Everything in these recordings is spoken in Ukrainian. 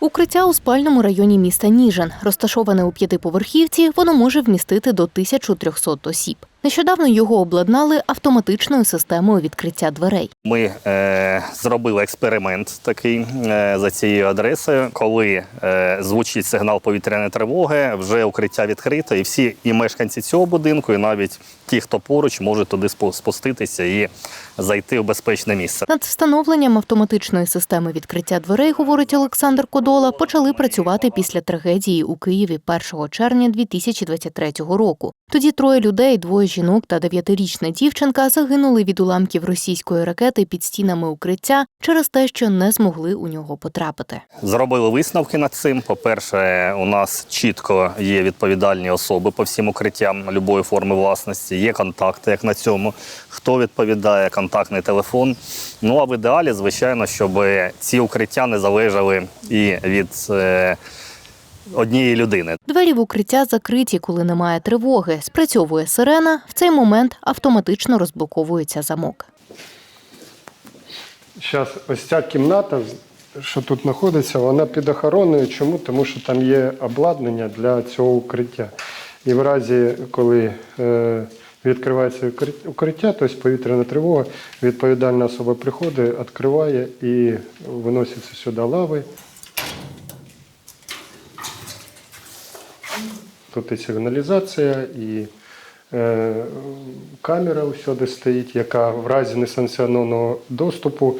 Укриття у спальному районі міста Ніжин. Розташоване у п'ятиповерхівці, воно може вмістити до 1300 осіб. Нещодавно його обладнали автоматичною системою відкриття дверей. Ми е, зробили експеримент такий е, за цією адресою. Коли е, звучить сигнал повітряної тривоги, вже укриття відкрите, і всі і мешканці цього будинку, і навіть ті, хто поруч, можуть туди спу- спуститися і зайти в безпечне місце. Над встановленням автоматичної системи відкриття дверей, говорить Олександр Кодола, почали працювати після трагедії у Києві 1 червня 2023 року. Тоді троє людей, двоє жінок та дев'ятирічна дівчинка загинули від уламків російської ракети під стінами укриття через те, що не змогли у нього потрапити. Зробили висновки над цим. По-перше, у нас чітко є відповідальні особи по всім укриттям любої форми власності. Є контакти, як на цьому. Хто відповідає, контактний телефон. Ну а в ідеалі, звичайно, щоб ці укриття не залежали і від е, однієї людини. Двері в укриття закриті, коли немає тривоги. Спрацьовує сирена. В цей момент автоматично розблоковується замок. Зараз ось ця кімната, що тут знаходиться, вона під охороною. Чому? Тому що там є обладнання для цього укриття. І в разі, коли е, відкривається укриття- укриття, тобто повітряна тривога, відповідальна особа приходить, відкриває і виноситься сюди лави. Тут і сигналізація, і е, камера усюди стоїть, яка в разі несанкціонованого доступу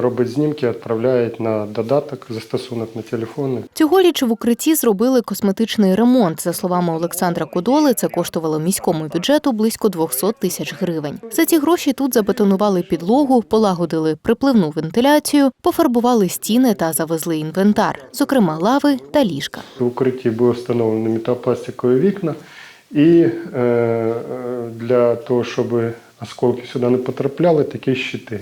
робить знімки, відправляє на додаток, застосунок на телефони. Цьогоріч в укритті зробили косметичний ремонт. За словами Олександра Кодоли, це коштувало міському бюджету близько 200 тисяч гривень. За ці гроші тут забетонували підлогу, полагодили припливну вентиляцію, пофарбували стіни та завезли інвентар, зокрема лави та ліжка. В укритті були встановлені металопластикові вікна, і е, е, для того, щоб осколки сюди не потрапляли, такі щити.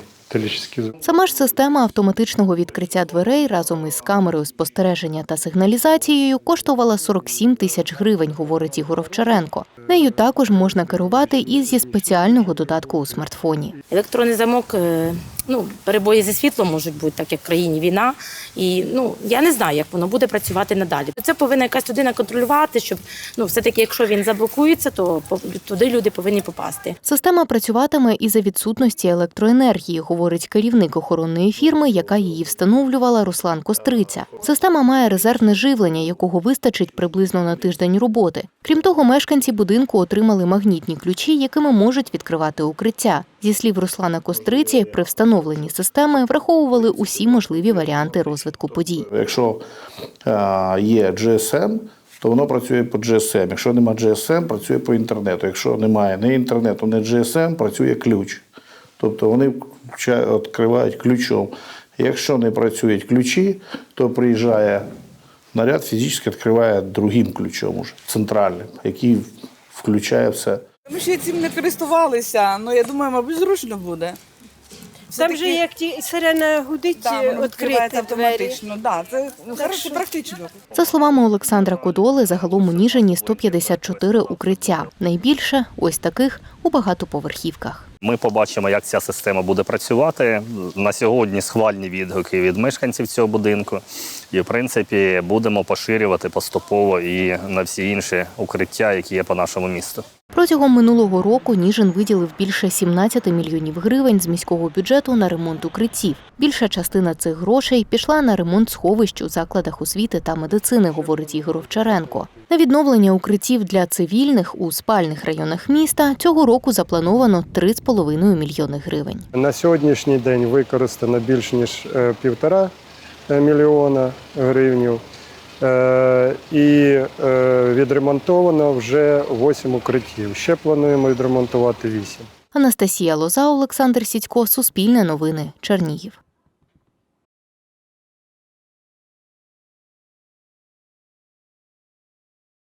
Сама ж система автоматичного відкриття дверей разом із камерою спостереження та сигналізацією коштувала 47 тисяч гривень, говорить Ігор Овчаренко. Нею також можна керувати і зі спеціального додатку у смартфоні. Електронний замок, е, ну, перебої зі світлом можуть бути, так як в країні війна. І ну, я не знаю, як воно буде працювати надалі. Це повинна якась людина контролювати, щоб ну, все-таки, якщо він заблокується, то туди люди повинні попасти. Система працюватиме і за відсутності електроенергії, говорить керівник охоронної фірми, яка її встановлювала Руслан Костриця. Система має резервне живлення, якого вистачить приблизно на тиждень роботи. Крім того, мешканці будинку отримали магнітні ключі, якими можуть відкривати укриття. Зі слів Руслана Костриці, при встановленні системи враховували усі можливі варіанти розвитку подій. Якщо е, є GSM, то воно працює по GSM. Якщо немає GSM, працює по інтернету. Якщо немає ні інтернету, ні GSM, працює ключ. Тобто вони відкривають ключом. Якщо не працюють ключі, то приїжджає наряд, фізично відкриває другим ключом, уже, центральним, який включає все. Ми ще цим не користувалися, але я думаю, мабуть, зручно буде. Там же як ті сирена гудить, да, воно відкривається двері. автоматично. Да, це ну, хороше, що- практично. За словами Олександра Кодоли, загалом у Ніжині 154 укриття. Найбільше ось таких у багатоповерхівках. Ми побачимо, як ця система буде працювати. На сьогодні схвальні відгуки від мешканців цього будинку. І, в принципі, будемо поширювати поступово і на всі інші укриття, які є по нашому місту. Протягом минулого року Ніжин виділив більше 17 мільйонів гривень з міського бюджету на ремонт укриттів. Більша частина цих грошей пішла на ремонт сховищ у закладах освіти та медицини, говорить Ігор Овчаренко. На відновлення укриттів для цивільних у спальних районах міста цього року заплановано 3,5 мільйони гривень. На сьогоднішній день використано більш ніж е, півтора е, мільйона гривнів. Е, І е, відремонтовано вже 8 укриттів. Ще плануємо відремонтувати 8. Анастасія Лоза, Олександр Сідько, Суспільне новини, Чернігів.